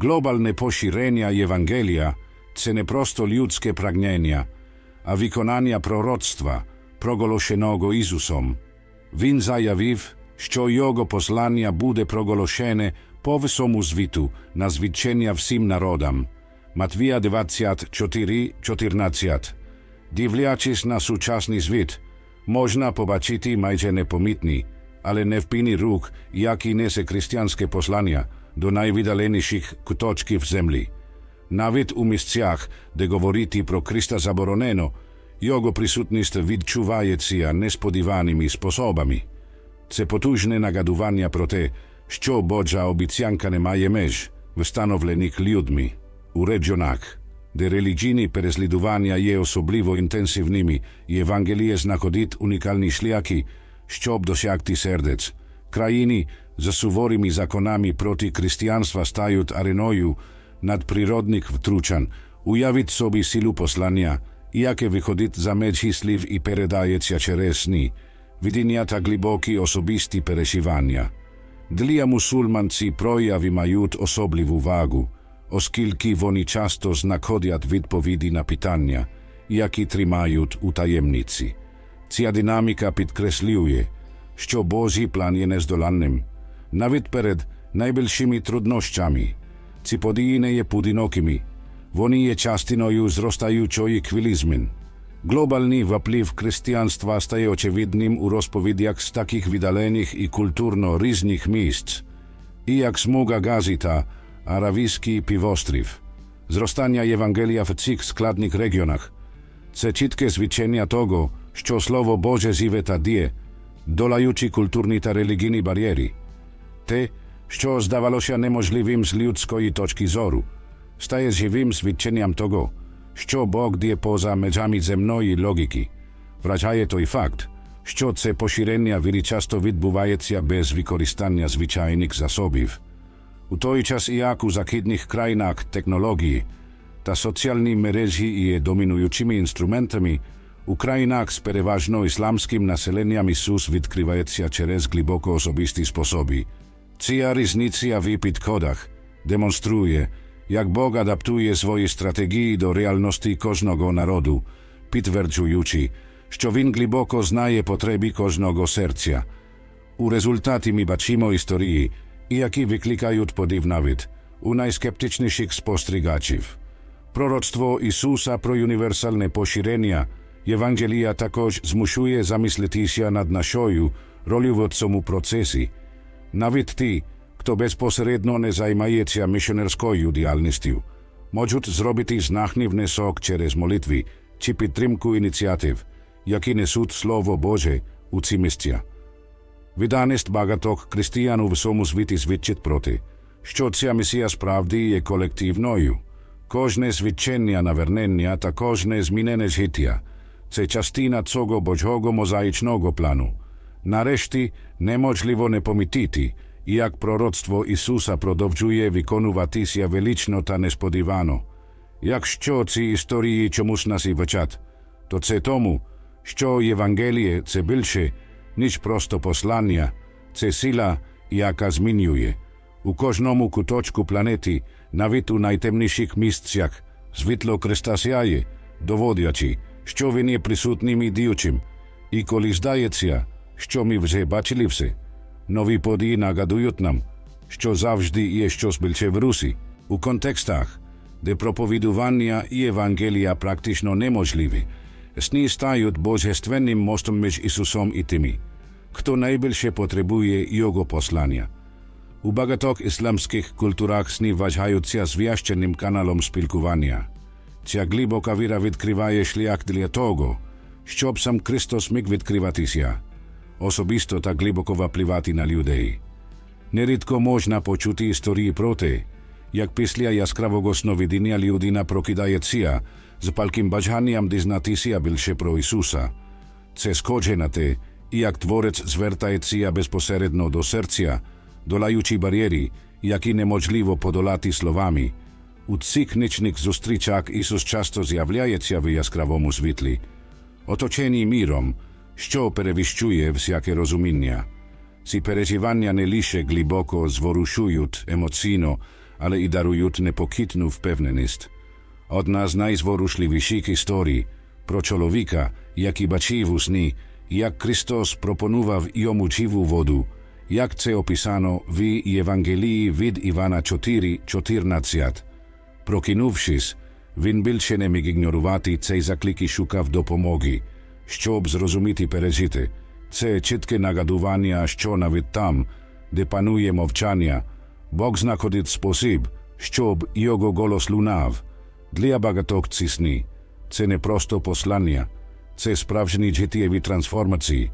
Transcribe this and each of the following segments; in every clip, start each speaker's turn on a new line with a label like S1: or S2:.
S1: Globalne pоширення Євангелія це не просто людське прагнення, а виконання пророцтва, проголошеного Ісусом. Він заявив, що його послання буде проголошене по всьому світу на звідчення всім народам. Матвія 24, 14. Дивлячись на сучасний світ, можна побачити майже непомітні, але невпинні рук, які несе християнське послання до найвідаленіших куточків землі. Навіть у місцях, де говорити про Христа заборонено, його присутність відчувається несподіваними способами. Це потужне нагадування про те, що Божа обіцянка не має меж, встановлених людьми. У регіонах, де релігійні переслідування є особливо інтенсивними, Євангеліє знаходить унікальні шляхи, щоб досягти сердець. Країни за суворими законами проти християнства стають ареною надприродних втручань. Уявіть собі силу послання, яке виходить за межі слів і передається через сни, видіння та глибокі особисті прояви мають особливу вагу, оскільки вони часто знаходять відповіді на питання, які тримають у таємниці. Ця динаміка підкреслює, що Божий план є нездоланним, навіть перед найбільшими труднощами. Ці події не є поодинокими, вони є частиною зростаючої хвилі змін. Глобальний вплив християнства стає очевидним у розповідях з таких віддалених і культурно різних місць, і як смуга гази та Аравійський півострів. Зростання Євангелія в цих складних регіонах – це чітке свідчення того, що Слово Боже живе та діє, долаючи культурні та релігійні бар'єри. Те, що здавалося неможливим з людської точки зору, стає живим свідченням того, що Бог діє поза межами земної логіки. Вражає той факт, що це поширення віри часто відбувається без використання звичайних засобів. У той час як у західних країнах технології та соціальні мережі є домінуючими інструментами, у країнах з переважно ісламським населенням Ісус відкривається через глибоко особисті способи. Ця різниця в підходах демонструє, як Бог адаптує свої стратегії до реальності кожного народу, підтверджуючи, що Він глибоко знає потреби кожного серця. У результаті ми бачимо історії, які викликають подив навіть у найскептичніших спостерігачів. Пророцтво Ісуса про універсальне поширення Євангелія також змушує замислитися над нашою ролью в цьому процесі. Навіть ті, хто безпосередньо не займається місіонерською діяльністю, можуть зробити знахний внесок через молитви чи підтримку ініціатив, які несуть Слово Боже у ці місця. Відданість багатьох християн у всьому світі свідчить проти, що ця місія справді є колективною. Кожне свідчення навернення та кожне змінене життя – це частина цього Божого мозаїчного плану. Нарешти, неможливо не помитити, иак пророцтво Ісуса продовжує виконуватися велично та несподівано. Якщо ці історії чомусь нас і вчать, то це тому, що Євангеліє – це більше, ніж просто послання, це сила, яка змінює. У кожному куточку планети, навіть у найтемніших місцях, світло Христа сяє, доводячи, що він є присутнім і діючим. І коли здається, що ми вже бачили все, нові події нагадують нам, що завжди є щось більше в Русі, у контекстах, де проповідування і Євангелія практично неможливі, сни стають божественним мостом між Ісусом і тими, хто найбільше потребує Його послання. У багатьох ісламських культурах сни вважаються зв'ященним каналом спілкування. Ця глибока віра відкриває шлях для того, щоб сам Христос міг відкриватися, особисто та глибоко впливати на людей. Нерідко можна почути історії про те, як після яскравого сновидіння людина прокидається з палким бажанням дізнатися більше про Ісуса. Це схоже на те, як творець звертається безпосередньо до серця, долаючи бар'єри, які неможливо подолати словами. У цих нічних зустрічах Ісус часто з'являється в яскравому світлі, оточені міром, що перевищує всяке розуміння. Ці переживання не лише глибоко зворушують емоційно, але і дарують непохитну впевненість. Одна з найзворушливіших історій про чоловіка, який бачив у сні, як Христос пропонував йому живу воду, як це описано в Євангелії від Івана 4.14. Прокинувшись, він більше не міг ігнорувати цей заклик і шукав допомоги, щоб зрозуміти пережити. Це чітке нагадування, що навіть там, де панує мовчання, Бог знаходить спосіб, щоб його голос лунав. Для багатьох ці сни – це не просто послання, це справжні життєві трансформації.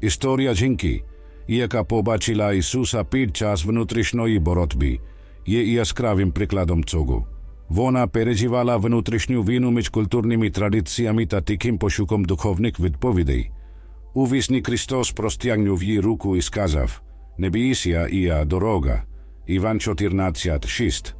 S1: Історія жінки, яка побачила Ісуса під час внутрішньої боротьби, є яскравим прикладом цього. Вона переживала внутрішню війну між культурними традиціями та таким пошуком духовних відповідей. У вісні Христос простягнув їй руку і сказав «Не бійся, я дорога». Іван 14.6.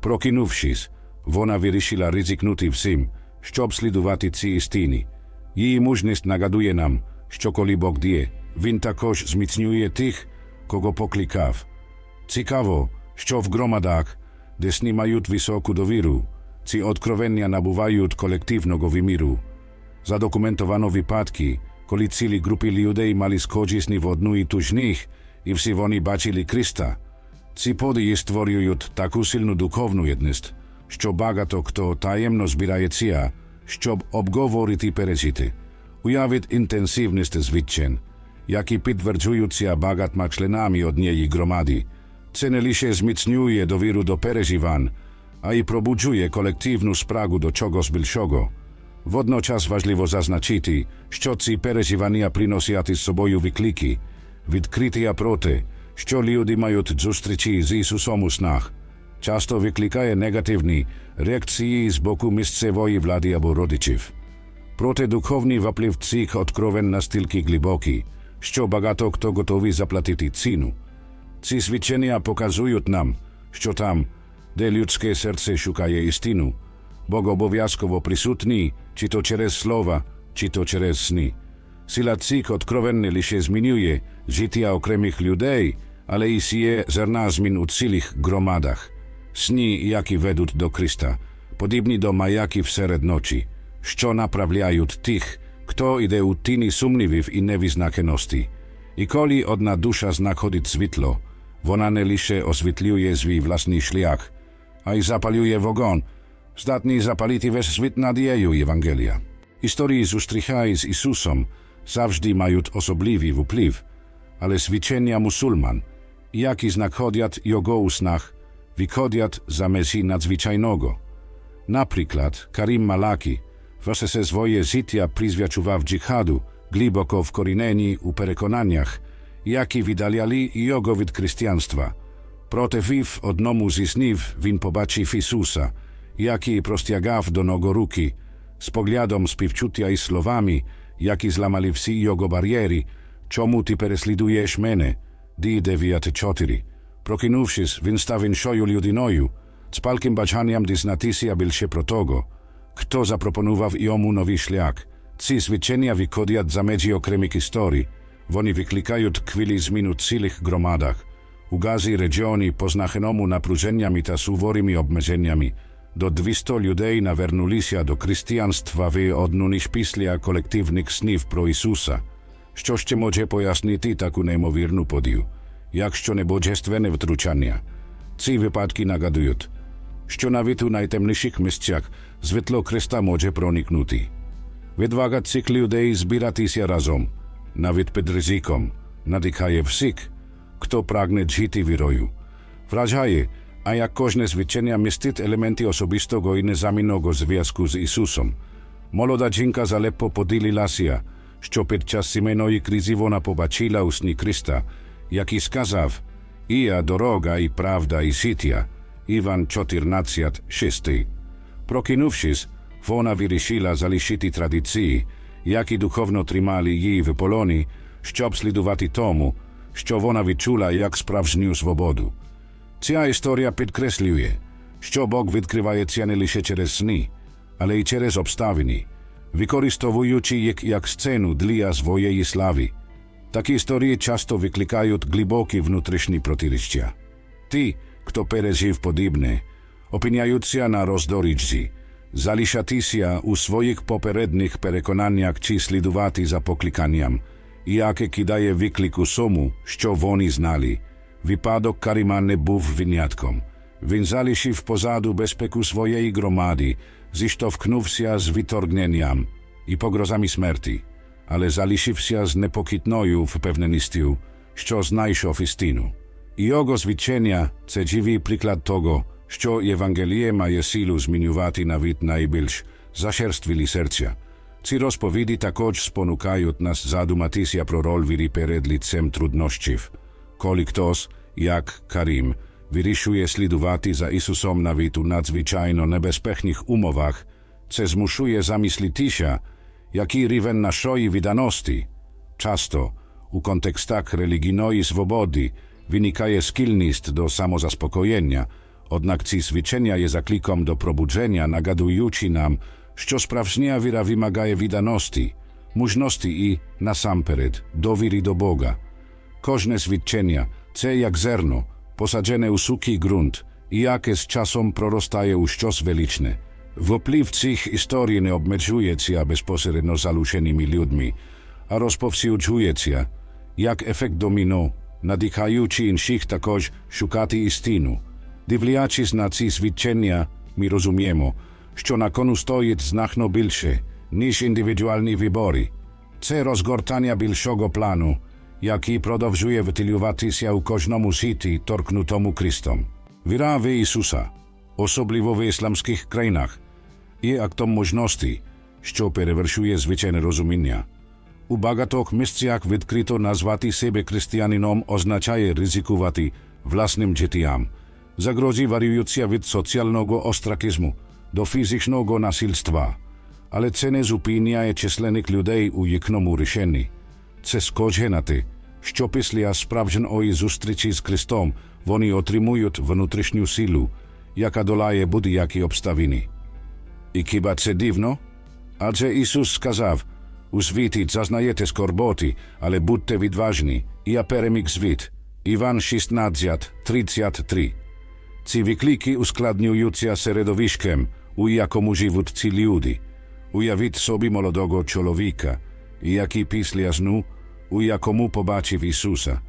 S1: Прокинувшись, вона вирішила ризикнути всім, щоб слідувати ці істини. Її мужність нагадує нам, що коли Бог діє, Він також зміцнює тих, кого покликав. Цікаво, що в громадах, де сни мають високу довіру, ці откровення набувають колективного виміру. Задокументовано випадки, коли цілі групи людей мали схожі сни в одну і ту ж них, і всі вони бачили Христа. Ці події створюють таку сильну духовну єдність, що багато хто таємно збирається, щоб обговорити пережити. Уявіть інтенсивність звідчень, які підтверджуються багатьма членами однієї громади. Це не лише зміцнює довіру до переживань, а й пробуджує колективну спрагу до чогось більшого. Водночас важливо зазначити, що ці переживання приносять із собою виклики, відкриття проти, що люди мають зустрічі з Ісусом у снах, часто викликає негативні реакції з боку місцевої влади або родичів. Проте духовний вплив цих откровень настільки глибокий, що багато хто готовий заплатити ціну. Ці свідчення показують нам, що там, де людське серце шукає істину, Бог обов'язково присутній, чи то через слова, чи то через сни. Сила цих откровень не лише змінює життя окремих людей, але і сіє зерна змін у цілих громадах. Сни, які ведуть до Христа, подібні до маяків серед ночі, що направляють тих, хто йде у тіні сумнівів і невизначеності. І коли одна душа знаходить світло, Wonany lisie oswitliuje zwi vlastný šliach, aj zapaliuje vogon, zdatný zapaliti ves svit nadieju Ewangelia. Historii zustrichaj z Isusom zawżdy mają osobliwy wpływ, ale zwiczenia musulman, jaki znakodziat jego usnach, wikodiat za Mesji nadzwyczajnego. Na przykład Karim Malaki, wasze se swoje zitia prizwiaczuwa w dżihadu, głęboko wkorineni u przekonaniach – переконаннях, які віддаляли його від християнства. Противив одному зі снів він побачив Ісуса, який простягав до нього руки, з поглядом співчуття і словами, які зламали всі його бар'єри, чому ти переслідуєш мене? Ді 9.4. Прокинувшись, він став іншою людиною, з палким бажанням дізнатися більше про того, хто запропонував йому новий шлях. Ці свідчення виходять за межі окремих історій, вони викликають хвилі змін у цілих громадах. У Газі регіоні, позначеному напруженнями та суворими обмеженнями, до 200 людей навернулися до християнства в одну ніж після колективних снів про Ісуса. Що ще може пояснити таку неймовірну подію, якщо не божественне втручання? Ці випадки нагадують, що навіть у найтемніших місцях світло Христа може проникнути. Відвага цих людей збиратися разом, Навіть під ризиком, надихає всіх, хто прагне жити вірою. Вражає, а як кожне свідчення містить елементи особистого і незамінного зв'язку з Ісусом. Молода жінка залепо поділилася, що під час сімейної кризи вона побачила у сні Христа, який сказав «І я дорога і правда і життя» Іван 14.6. Прокинувшись, вона вирішила залишити традиції, які духовно тримали її в полоні, щоб слідувати тому, що вона відчула як справжню свободу. Ця історія підкреслює, що Бог відкривається не лише через сни, але й через обставини, використовуючи їх як сцену для своєї слави. Такі історії часто викликають глибокі внутрішні протиріччя. Ті, kto пережив подібне, опиняються на роздоріжжі, залишатися у своїх попередніх переконаннях чи слідувати за покликанням, яке кидає виклик усьому, що вони знали. Випадок Каріма не був винятком. Він залишив позаду безпеку своєї громади, зіштовхнувся з відторгненням і погрозами смерті, але залишився з непокітною впевненістю, що знайшов істину. Його звідчення – це живий приклад того, що Євангеліє має силу змінювати навіть найбільш зашерствілі серця. Ці розповіді також спонукають нас задуматися про роль віри перед лицем труднощів. Коли хтось, як Карім, вирішує слідувати за Ісусом навіть у надзвичайно небезпечних умовах, це змушує замислитися, який рівень нашої відданості. Часто, у контекстах релігійної свободи, виникає скільність до самозаспокоєння, однак ці свідчення є закликом до пробудження, nagaduючи нам, що справжня віра вимагає відданості, мужності і, насамперед, довіри до Бога. Кожне свідчення – це як зерно, посаджене у сухий ґрунт, і яке з часом проростає у щось величне. Вплив цих історій не обмежується безпосередньо залученими людьми, а розповсюджується, як ефект доміно, надихаючи інших також шукати істину. Дивлячись на ці свідчення, ми розуміємо, що на кону стоїть значно більше, ніж індивідуальні вибори. Це розгортання більшого плану, який продовжує втілюватися у кожному світі, торкнутому Христом. Віра в Ісуса, особливо в ісламських країнах, є актом можності, що перевершує звичайне розуміння. У багатьох місцях відкрито назвати себе християнином означає ризикувати власним життям, варіюються від соціального остракізму до фізичного насильства, але це не зупиняє численних людей у їхньому рішенні. Це схоже на те, що після справжньої зустрічі з Христом вони отримують внутрішню силу, яка долає будь-які обставини. І хіба це дивно? Адже Ісус сказав, у світі зазнаєте скорботи, але будьте відважні, я переміг світ. Іван 16, 33. Ці виклики ускладнюються середовищем, у якому живуть ці люди. Уявіть собі молодого чоловіка, який після сну, у якому побачив Ісуса,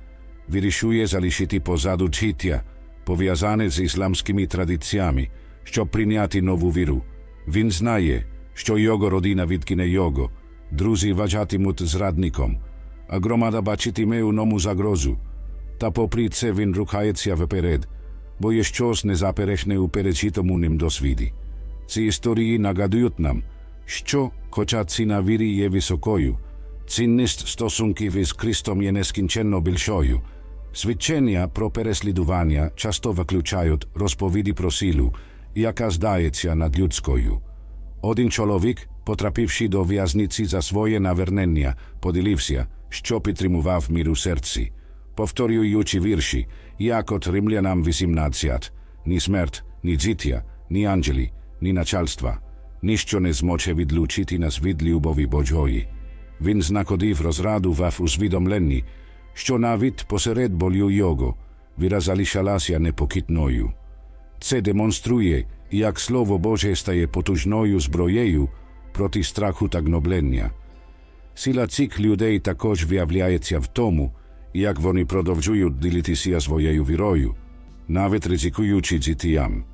S1: вирішує залишити позаду життя, пов'язане з ісламськими традиціями, щоб прийняти нову віру. Він знає, що його родина відкине його, друзі вважатимуть зрадником, а громада бачитиме у ньому загрозу. Та попри це він рухається вперед, бо є щось незаперечне у пережитому ним досвіді. Ці історії нагадують нам, що, хоча ціна віри є високою, цінність стосунків із Христом є нескінченно більшою. Свідчення про переслідування часто виключають розповіді про силу, яка здається надлюдською. Один чоловік, потрапивши до в'язниці за своє навернення, поділився, що підтримував мір у серці, повторюючи вірші, як от римлянам 18, ні смерть, ні життя, ні ангели, ні начальства, ніщо не зможе відлучити нас від любові Божої. Він знаходив розраду в усвідомленні, що навіть посеред болю його віра залишалася непокітною. Це демонструє, як Слово Боже стає потужною зброєю проти страху та гноблення. Сила цих людей також виявляється в тому, як вони продовжують ділитися своєю вірою, навіть ризикуючи життям.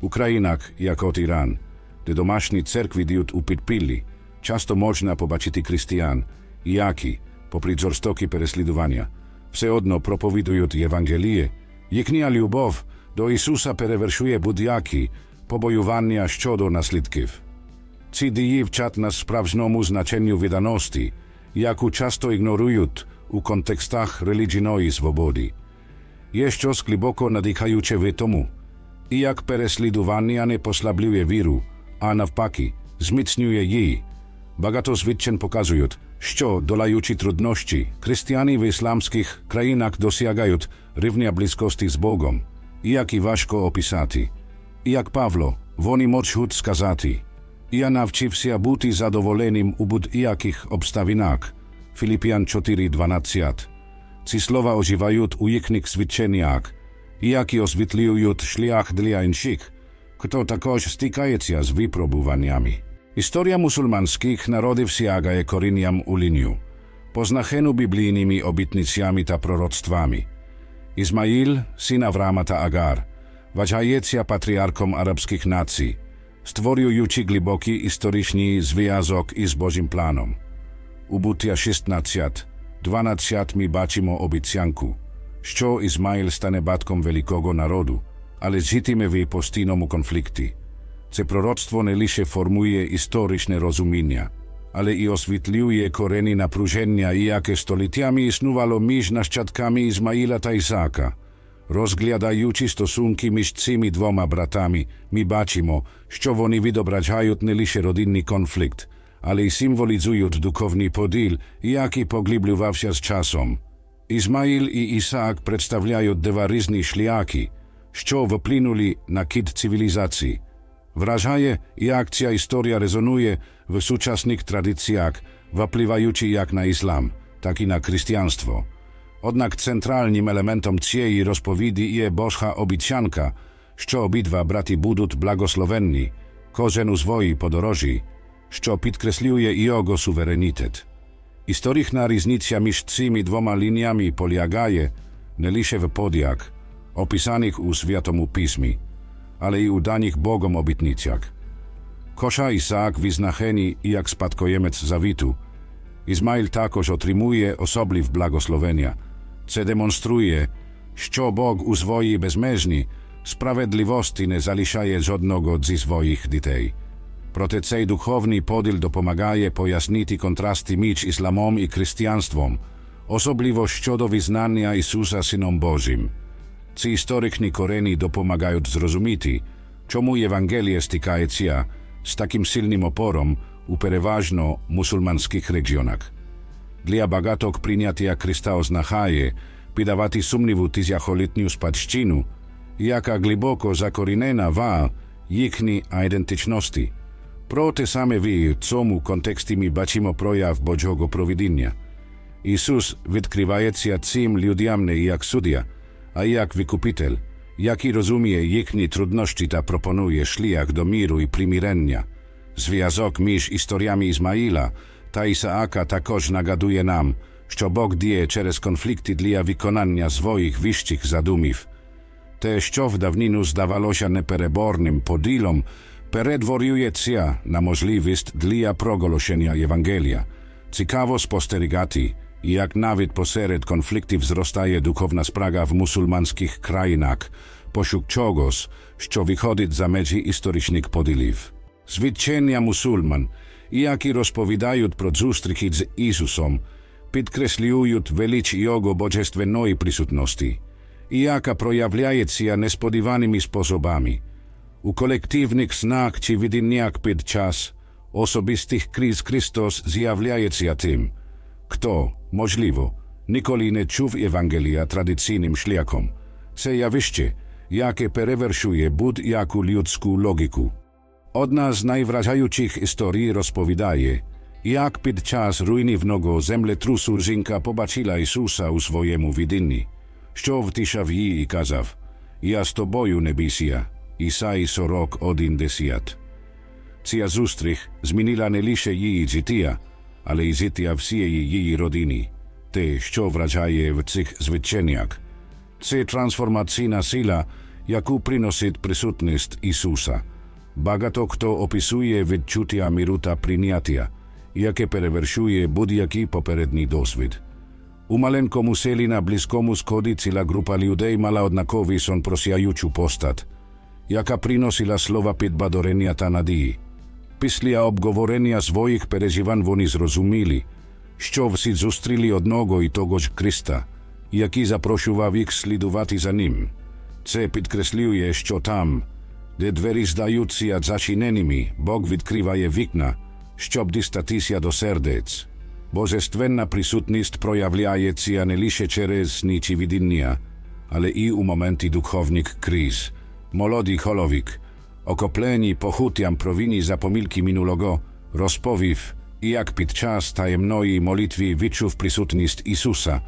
S1: У країнах, як от Іран, де домашні церкви діють у підпіллі, часто можна побачити християн, які, попри жорстокі переслідування, все одно проповідують Євангеліє, їхня любов до Ісуса перевершує будь-які побоювання щодо наслідків. Ці дії вчать нас справжньому значенню відданості, яку часто ігнорують у контекстах релігійної свободи. Є щось глибоко надихаюче в тому, і як переслідування не послаблює віру, а навпаки, зміцнює її. Багато свідчень показують, що, долаючи труднощі, християни в ісламських країнах досягають рівня близькості з Богом, і як і важко описати. І як Павло, вони можуть сказати, я навчився бути задоволеним у будь-яких обставинах. Філіпіан 4.12. Ці слова оживають у їхніх свідченнях, які освітлюють шлях для інших, хто також стикається з випробуваннями. Історія мусульманських народів сягає корінням у лінію, позначену біблійними обітницями та пророцтвами. Ізмаїл, син Авраама та Агар, вважається патріархом арабських націй, створюючи глибокий історичний зв'язок із Божим планом. Буття 16, 12 ми бачимо обіцянку, що Ізмаїл стане батьком великого народу, але житиме в постійному конфлікті. Це пророцтво не лише формує історичне розуміння, але і освітлює корені напруження, яке століттями існувало між нащадками Ізмаїла та Ісаака. Розглядаючи стосунки між цими двома братами, ми бачимо, що вони відображають не лише родинний конфлікт, але й символізують духовний поділ, який поглиблювався з часом. Ізмаїл і Ісаак представляють два різні шляхи, що вплинули на кід цивілізації. Вражає, як ця історія резонує в сучасних традиціях, впливаючи як на іслам, так і на християнство. Однак центральним елементом цієї розповіді є Божа обіцянка, що обидва брати будуть благословенні, кожен у своїй подорожі, що підкреслює його суверенітет. Історична різниця між цими двома лініями полягає не лише в подіях, описаних у Святому Письмі, але й у даних Богом обітницях. Коша Ісаак визначений як спадкоємець завіту. Ізмаїл також отримує особлив благословення. Це демонструє, що Бог у своїй безмежній справедливості не залишає жодного зі своїх дітей. Проте цей духовний поділ допомагає пояснити контрасти між ісламом і християнством, особливо щодо визнання Ісуса Сином Божим. Ці історичні корені допомагають зрозуміти, чому Євангеліє стикається з таким сильним опором у переважно мусульманських регіонах. Для багаток прийняття Христа означає піддавати сумніву тисячолітню спадщину, яка глибоко закорінена в їхній ідентичності. Проте саме в цьому контексті ми бачимо прояв Божого провидіння. Ісус відкривається цим людям не як суддя, а як викупитель, який розуміє їхні труднощі та пропонує шлях до міру і примирення. Зв'язок між історіями Ізмаїла та Ісаака також нагадує нам, що Бог діє через конфлікти для виконання своїх вищих задумів. Те, що в давнину здавалося непереборним поділом, Peredworiujecja na możliwość dla progłoszenia Ewangelia. Ciekawo sposterigati, jak nawet posered konflikty wzrostaje duchowna spraga w musulmanskich krajinach, pośród czogos, co wychodzi za medzi historycznych podyliw. Zwyciężenia musulman, jaki rozpowiadają pro zustryki z Jezusom, podkreślają velicz Jego bożestwennej prisutności, jaka projawliaje się niespodziewanymi sposobami – У колективних снах чи видіннях під час особистих криз Христос з'являється тим, хто, можливо, ніколи не чув Євангелія традиційним шляхом. Це явище, яке перевершує будь-яку людську логіку. Одна з найвражаючих історій розповідає, як під час руйнівного землетрусу жінка побачила Ісуса у своєму видінні, що втішав її і казав, «Я з тобою не бійся». Ісаї 40.1.10. Ця зустріч змінила не лише її життя, але й життя всієї її родини. Те, що вражає в цих звичайнях, це трансформаційна сила, яку приносить присутність Ісуса. Багато хто описує відчуття миру та прийняття, яке перевершує будь-який попередній досвід. У маленькому селі на Близькому Сході ціла група людей мала однаковий сон просяючу постать, яка приносила слова підбадорення та надії. Після обговорення своїх переживань вони зрозуміли, що всі зустріли одного і того ж Христа, який запрошував їх слідувати за ним. Це підкреслює, що там, де двері здаються зачиненими, Бог відкриває вікна, щоб дістатися до сердець. Божественна присутність проявляється не лише через сни чи видіння, але і у моменті духовних криз. Молодий холовік, окоpleni pochutiam prowini za pomilki minulego, rozpowiw, jak pід час таємної молитви відчув присутність Ісуса,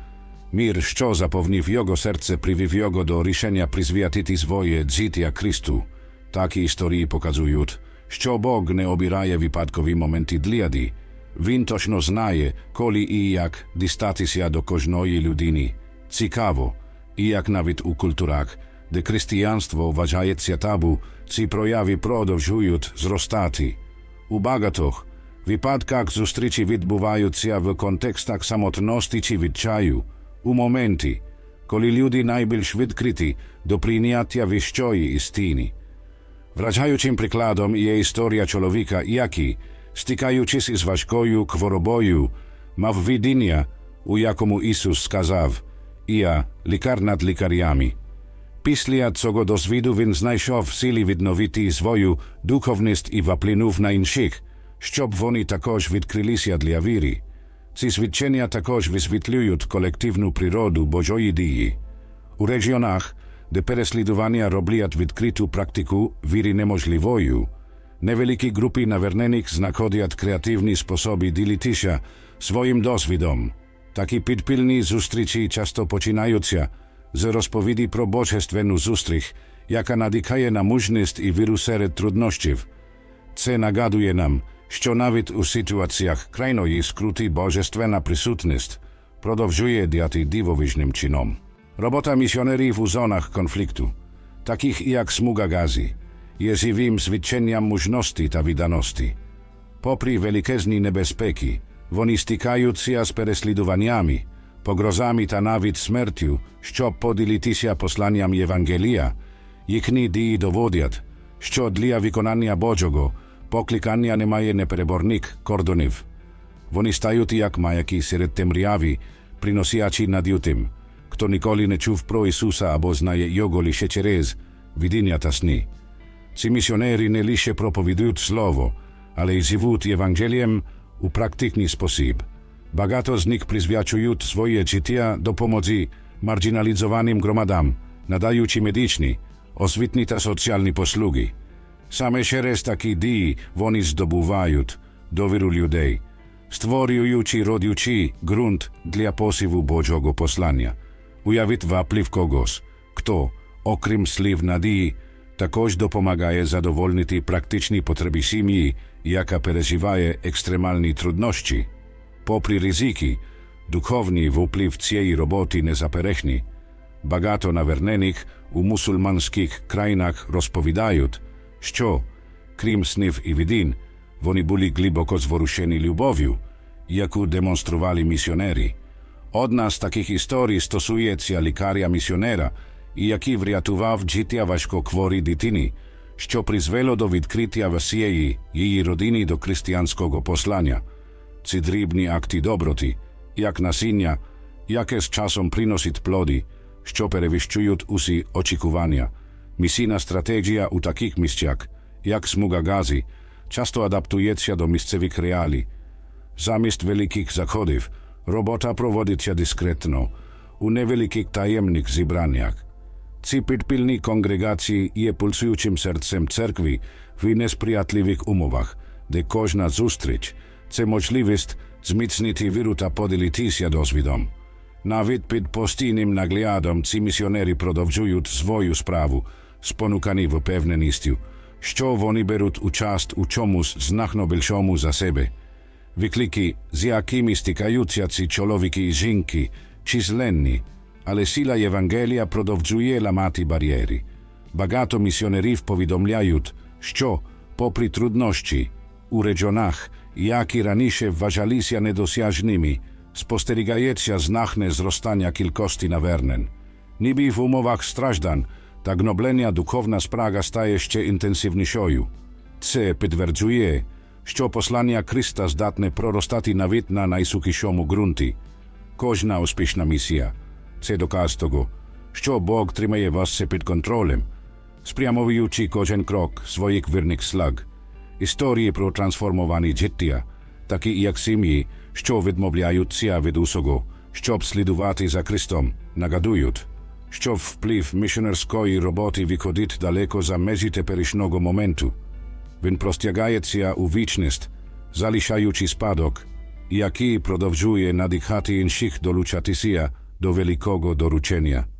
S1: Мір, що заповнив його серце, привів його до рішення призвятити своє життя Христу. Такі історії показують, що Бог не обирає випадкові моменти гляди. Він точно знає, коли і як дістатися до кожної людини. Цікаво, і як навіть у культурах, де християнство вважається табу, ці прояви продовжують зростати. У багатьох випадках зустрічі відбуваються в контекстах самотності чи відчаю, у моменті, коли люди найбільш відкриті до прийняття вищої істини. Вражаючим прикладом є історія чоловіка, який, стикаючись із важкою хворобою, мав видіння, у якому Ісус сказав «Я – лікар над лікарями». Після цього досвіду він знайшов сили відновити свою духовність і вплинув на інших, щоб вони також відкрилися для віри. Ці свідчення також висвітлюють колективну природу Божої дії. У регіонах, де переслідування роблять відкриту практику віри неможливою, невеликі групи навернених знаходять креативні способи ділитися своїм досвідом. Такі підпільні зустрічі часто починаються з розповіді про божественну зустріч, яка надихає на мужність і віру серед труднощів. Це нагадує нам, що навіть у ситуаціях крайної скрути божественна присутність продовжує діяти дивовижним чином. Робота місіонерів у зонах конфлікту, таких як смуга Гази, є живим свідченням мужності та відданості. Попри величезні небезпеки, вони стикаються з переслідуваннями, погрозами та навіть смертю, щоб поділитися посланням Євангелія, їхні дії доводять, що для виконання Божого покликання немає непереборних кордонів. Вони стають як маяки серед темряви, приносячи надію тим, хто ніколи не чув про Ісуса або знає його лише через видіння та сни. Ці місіонери не лише проповідують Слово, але й живуть Євангелієм у практичний спосіб. Bogato z nich prizwiaczujut swoje citia do pomocy marginalizowanym gromadam, nadając im medyczni, oswitni ta socjalni posługi. Same się res taki dii woni zdobywajut do wiru ludzi, stworiujući rodjući grunt dla posivu Božogo poslanja. Ujavitva pliv kogos, kto, okrim sliv nadiji, takož dopomagaje zadovoljniti praktični potrebi simiji, jaka preživaje ekstremalni trudnošći, Попри ризики, духовний вплив цієї роботи незаперечний. Багато навернених у мусульманських країнах розповідають, що, крім снів і видін, вони були глибоко зворушені любов'ю, яку демонстрували місіонери. Одна з таких історій стосується лікаря-місіонера, який врятував життя важкохворій дитини, що призвело до відкриття всієї її родини до християнського послання. Ці дрібні акти доброти, як насіння, яке з часом приносить плоди, що перевищують усі очікування. Місійна стратегія у таких місцях, як смуга гази, часто адаптується до місцевих реалій. Замість великих заходів робота проводиться дискретно, у невеликих таємних зібраннях. Ці підпільні конгрегації є пульсуючим серцем церкви в несприятливих умовах, де кожна зустріч – це можливість зміцнити віру та поділитися досвідом. Навіть під постійним наглядом ці місіонери продовжують свою справу, спонукані впевненістю, що вони беруть участь у чомусь значно більшому за себе. Виклики, з якими стикаються ці чоловіки і жінки, численні, але сила Євангелія продовжує ламати бар'єри. Багато місіонерів повідомляють, що, попри труднощі, у регіонах, які раніше вважалися недосяжними, спостерігається значне зростання кількості навернень. Ніби в умовах страждан та гноблення духовна спрага стає ще інтенсивнішою. Це підтверджує, що послання Христа здатне проростати навіть на найсухішому ґрунті. Кожна успішна місія – це доказ того, що Бог тримає вас під контролем, спрямовуючи кожен крок своїх вірних слаг. Історії про трансформовані життя, такі як сім'ї, що відмовляються від усього, щоб слідувати за Христом, нагадують, що вплив місіонерської роботи виходить далеко за межі теперішнього моменту. Він простягається у вічність, залишаючи спадок, який продовжує надихати інших долучатися до великого доручення.